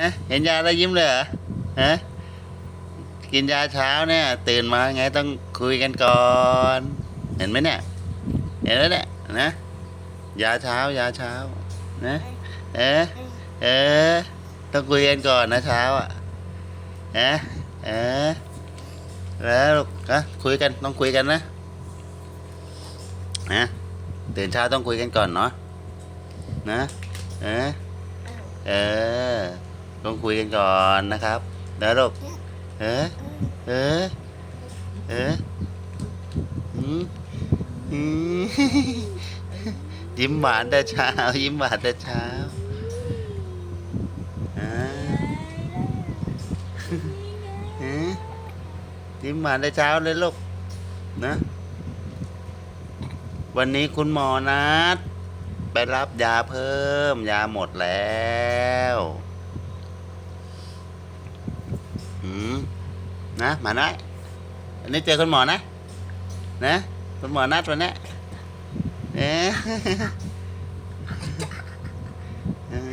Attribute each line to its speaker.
Speaker 1: ฮะเห็นยาแล้วยิ้มเลยเหรอฮะกินยาเช้าเนี่ย ตื่นมาไงต้องคุยกันก่อน เห็นไหมเนี่ย เห็นแล้วเนี่ยนะยาเช้ายาเช้านะเออเออต้องคุยกันก่อนนะเช้าอะเออเออแล้วลูกนะคุยกันต้องคุยกันนะนะตื่นเช้าต้องคุยกันก่อนเนาะนะเออเออ ต้องคุยกันก่อนนะครับแล้วลูกเออเออเอออืมอืมยิ้มหวานแต่เช้า ยิ้มหวานแต่เช้าอ่าฮะยิ้มหวานแต่เช้าเลยลูกนะ วันนี้คุณหมอนัดไปรับยาเพิ่ม ยาหมดแล้ว หืมนะมาน้อยอันนี้เจอคุณหมอนะ นะคุณหมอนัดวันนี้เอ๊ะเออ